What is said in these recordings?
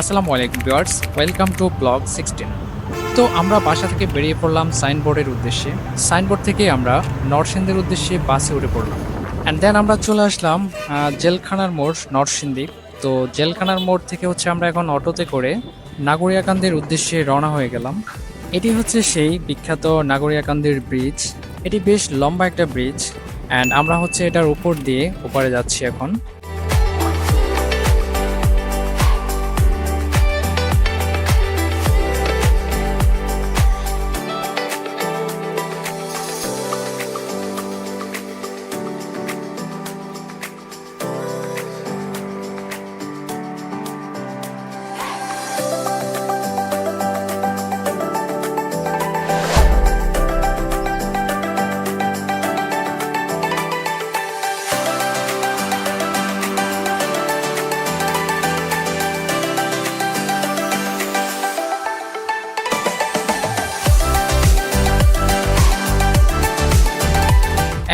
আসসালামু আলাইকুম viewers, welcome to blog sixteen. তো আমরা বাসা থেকে বেরিয়ে পড়লাম সাইনবোর্ডের উদ্দেশ্যে। সাইনবোর্ড থেকে আমরা নরসিংদীর উদ্দেশ্যে বাসে উঠে পড়লাম। অ্যান্ড দেন আমরা চলে আসলাম জেলখানার মোড়, নরসিংদী। তো জেলখানার মোড় থেকে হচ্ছে আমরা এখন অটোতে করে নাগরিয়াকান্দের উদ্দেশ্যে রওনা হয়ে গেলাম। এটি হচ্ছে সেই বিখ্যাত নাগরিয়াকান্দির ব্রিজ এটি বেশ লম্বা একটা ব্রিজ অ্যান্ড আমরা হচ্ছে এটার উপর দিয়ে ওপারে যাচ্ছি এখন।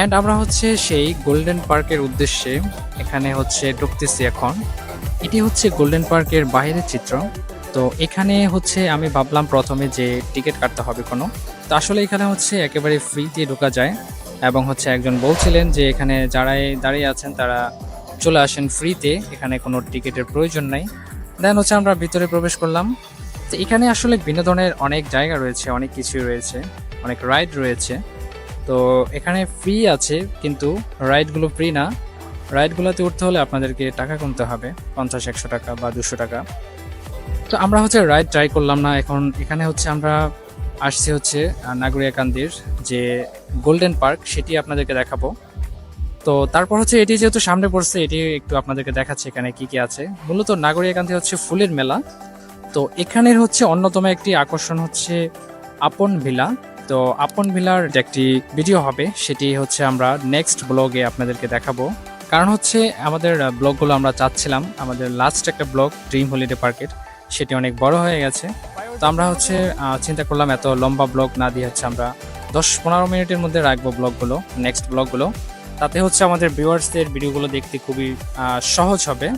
অ্যান্ড আমরা হচ্ছে সেই গোল্ডেন পার্কের উদ্দেশ্যে এখানে হচ্ছে ঢুকতেছি এখন। এটি হচ্ছে গোল্ডেন পার্কের বাইরের চিত্র। তো এখানে হচ্ছে আমি ভাবলাম প্রথমে যে টিকিট কাটতে হবে কোনো। তো আসলে এখানে হচ্ছে একেবারে ফ্রিতে ঢোকা যায়। এবং হচ্ছে একজন বলছিলেন যে এখানে যারাই দাঁড়িয়ে আছেন তারা চলে আসেন ফ্রিতে এখানে কোনো টিকিটের প্রয়োজন নাই। দেন হচ্ছে আমরা ভিতরে প্রবেশ করলাম। তো এখানে আসলে বিনোদনের অনেক জায়গা রয়েছে, অনেক কিছুই রয়েছে, অনেক রাইড রয়েছে। তো এখানে ফ্রি আছে, কিন্তু রাইডগুলো ফ্রি না। রাইডগুলোতে উঠতে হলে আপনাদেরকে টাকা কমতে হবে, পঞ্চাশ, একশো টাকা বা দুশো টাকা। তো আমরা হচ্ছে রাইড ট্রাই করলাম না, এখন এখানে হচ্ছে আমরা আসছি হচ্ছে নাগরিয়াকান্দির যে গোল্ডেন পার্ক সেটি আপনাদেরকে দেখাবো। তো তারপর হচ্ছে এটি যেহেতু সামনে পড়ছে, এটি একটু আপনাদেরকে দেখাচ্ছে এখানে কি কি আছে। মূলত নাগরিয়াকান্দি হচ্ছে ফুলের মেলা। তো এখানের হচ্ছে অন্যতম একটি আকর্ষণ হচ্ছে আপন ভিলা। তো আপন ভিলার যে একটি ভিডিও হবে, সেটি হচ্ছে আমরা নেক্সট ব্লগে আপনাদেরকে দেখাবো। কারণ হচ্ছে আমাদের ব্লগগুলো আমরা চাচ্ছিলাম, আমাদের লাস্ট একটা ব্লগ ড্রিম হলিডে পার্কের সেটি অনেক বড় হয়ে গেছে। তো আমরা হচ্ছে চিন্তা করলাম এত লম্বা ব্লগ না দিয়ে হচ্ছে আমরা দশ পনেরো মিনিটের মধ্যে রাখব ব্লগগুলো নেক্সট ব্লগগুলো তাতে হচ্ছে আমাদের ভিউয়ার্সদের ভিডিওগুলো দেখতে খুবই সহজ হবে।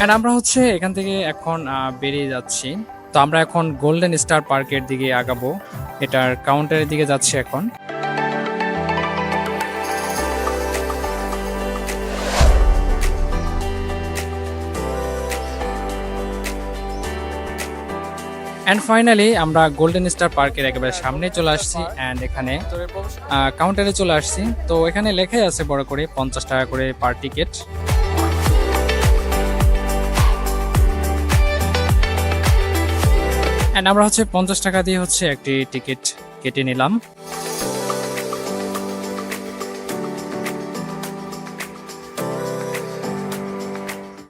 অ্যান্ড আমরা হচ্ছে এখান থেকে এখন বেরিয়ে যাচ্ছি। তো আমরা এখন গোল্ডেন স্টার পার্কের দিকে আগাবো। এটার কাউন্টারের দিকে যাচ্ছি এখন। অ্যান্ড ফাইনালি আমরা গোল্ডেন স্টার পার্কের একেবারে সামনে চলে আসছি অ্যান্ড এখানে কাউন্টারে চলে আসছি। তো এখানে লেখাই আছে বড় করে, পঞ্চাশ টাকা করে পার টিকিট অ্যান্ড আমরা হচ্ছে পঞ্চাশ টাকা দিয়ে হচ্ছে একটি টিকিট কেটে নিলাম।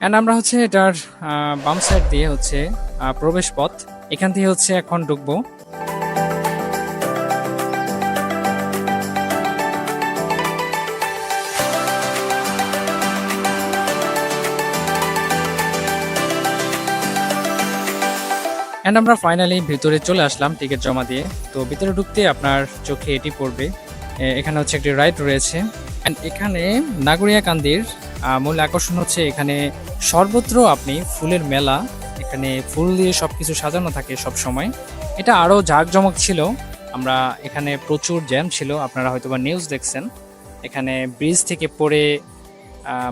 অ্যান্ড আমরা হচ্ছে এটার বাম সাইড দিয়ে হচ্ছে প্রবেশ পথ। এখান থেকে হচ্ছে এখন ঢুকবো। অ্যান্ড আমরা ফাইনালি ভিতরে চলে আসলাম টিকিট জমা দিয়ে। তো ভিতরে ঢুকতে আপনার চোখে এটি পড়বে। এখানে হচ্ছে একটি রাইড রয়েছে। অ্যান্ড এখানে নাগরিয়া কান্দির মূল আকর্ষণ হচ্ছে এখানে সর্বত্র আপনি ফুলের মেলা, এখানে ফুল দিয়ে সব কিছু সাজানো থাকে সব সময় এটা আরও জাঁকজমক ছিল। আমরা এখানে প্রচুর জ্যাম ছিল। আপনারা হয়তো বা নিউজ দেখছেন। এখানে ব্রিজ থেকে পড়ে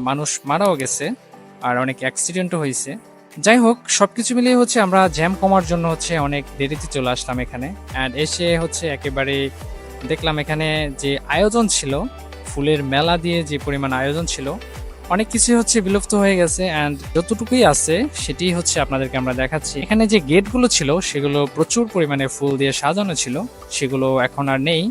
মানুষ মারাও গেছে। আর অনেক অ্যাক্সিডেন্টও হয়েছে। যাই হোক, সবকিছু মিলিয়ে হচ্ছে আমরা জ্যাম কমার জন্য হচ্ছে অনেক দেরিতে চলে আসলাম এখানে। অ্যান্ড এসে হচ্ছে একেবারে দেখলাম এখানে যে আয়োজন ছিল, ফুলের মেলা দিয়ে যে পরিমাণ আয়োজন ছিল, অনেক কিছু হচ্ছে বিলুপ্ত হয়ে গেছে। অ্যান্ড যতটুকুই আছে, সেটি হচ্ছে আপনাদেরকে আমরা দেখাচ্ছি। এখানে যে গেটগুলো ছিল, সেগুলো প্রচুর পরিমাণে ফুল দিয়ে সাজানো ছিল, সেগুলো এখন আর নেই।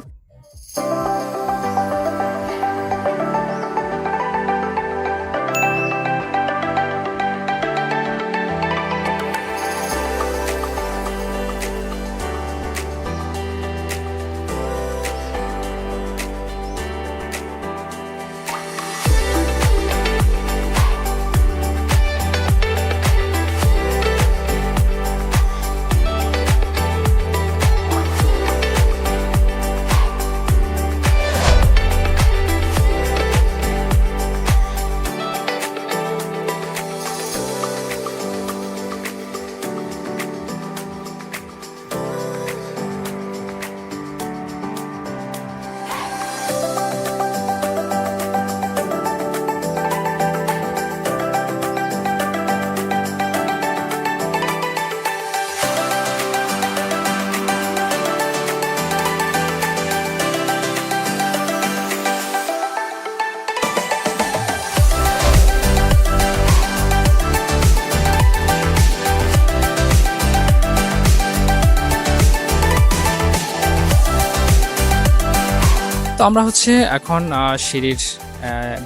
তো আমরা হচ্ছে এখন সিঁড়ির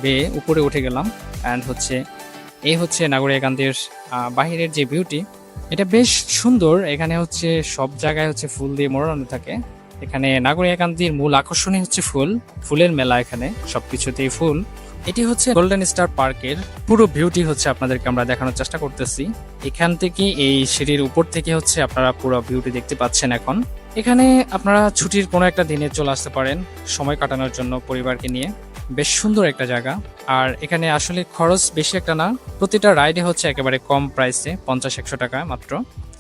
বেয়ে উপরে উঠে গেলাম অ্যান্ড হচ্ছে এই হচ্ছে নাগরিকান্দের বাহিরের যে বিউটি এটা বেশ সুন্দর। এখানে হচ্ছে সব জায়গায় হচ্ছে ফুল দিয়ে মোড়ানো থাকে। এখানে নাগরিয়াকান্দির মূল আকর্ষণই হচ্ছে ফুল। ফুলের মেলা এখানে, সবকিছুতেই ফুল। এটি হচ্ছে গোল্ডেন স্টার পার্কের পুরো ভিউটি হচ্ছে আপনাদেরকে আমরা দেখানোর চেষ্টা করতেছি। এখান থেকে এই সিঁড়ির উপর থেকে হচ্ছে আপনারা পুরো ভিউটি দেখতে পাচ্ছেন এখন। এখানে আপনারা ছুটির কোনো একটা দিনে চলে আসতে পারেন সময় কাটানোর জন্য পরিবারকে নিয়ে। বেশ সুন্দর একটা জায়গা। আর এখানে আসলে খরচ বেশি একটা না, প্রতিটা রাইডে হচ্ছে একেবারে কম প্রাইসে পঞ্চাশ একশো টাকা মাত্র।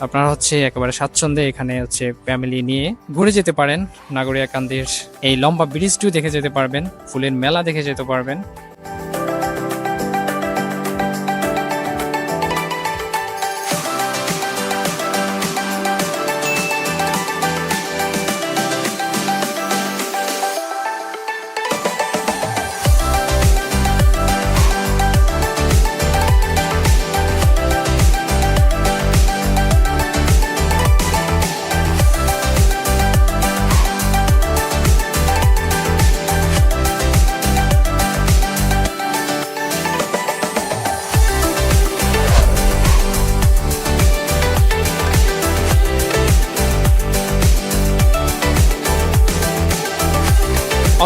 আপনারা হচ্ছে একেবারে স্বাচ্ছন্দ্যে এখানে হচ্ছে ফ্যামিলি নিয়ে ঘুরে যেতে পারেন। নাগরিয়াকান্দির এই লম্বা ব্রিজটিও দেখে যেতে পারবেন, ফুলের মেলা দেখে যেতে পারবেন।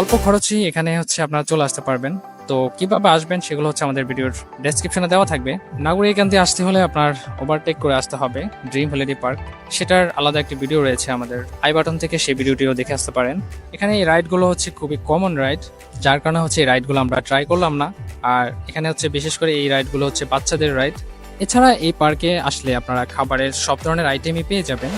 অল্প খরচেই এখানে হচ্ছে আপনারা চলে আসতে পারবেন। তো কীভাবে আসবেন সেগুলো হচ্ছে আমাদের ভিডিওর ডেসক্রিপশনে দেওয়া থাকবে। নাগরিকান্তি আসতে হলে আপনার ওভারটেক করে আসতে হবে ড্রিম হলিডে পার্ক সেটার আলাদা একটি ভিডিও রয়েছে আমাদের। আই বাটন থেকে সেই ভিডিওটিও দেখে আসতে পারেন। এখানে এই রাইডগুলো হচ্ছে খুবই কমন রাইড যার কারণে হচ্ছে এই রাইডগুলো আমরা ট্রাই করলাম না। আর এখানে হচ্ছে বিশেষ করে এই রাইডগুলো হচ্ছে বাচ্চাদের রাইড এছাড়া এই পার্কে আসলে আপনারা খাবারের সব ধরনের আইটেমই পেয়ে যাবেন।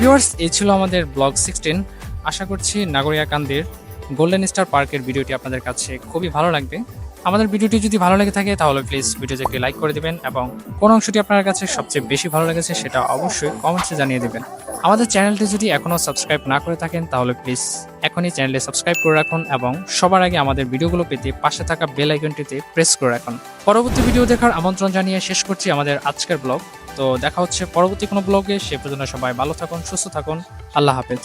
ভিউয়ার্স, এই ছিল আমাদের ব্লগ সিক্সটিন আশা করছি নাগরিয়াকান্দের গোল্ডেন স্টার পার্কের ভিডিওটি আপনাদের কাছে খুবই ভালো লাগবে। আমাদের ভিডিওটি যদি ভালো লেগে থাকে, তাহলে প্লিজ ভিডিওতে একটি লাইক করে দিবেন এবং কোন অংশটি আপনার কাছে সবচেয়ে বেশি ভালো লেগেছে সেটা অবশ্যই কমেন্টসে জানিয়ে দেবেন। আমাদের চ্যানেলটি যদি এখনও সাবস্ক্রাইব না করে থাকেন, তাহলে প্লিজ এখনই চ্যানেলটি সাবস্ক্রাইব করে রাখুন এবং সবার আগে আমাদের ভিডিওগুলো পেতে পাশে থাকা বেল আইকনটিতে প্রেস করে রাখুন। পরবর্তী ভিডিও দেখার আমন্ত্রণ জানিয়ে শেষ করছি আমাদের আজকের ব্লগ। তো দেখা হচ্ছে পরবর্তী কোনো ব্লগে সে পর্যন্ত সবাই ভালো থাকুন, সুস্থ থাকুন। আল্লাহ হাফেজ।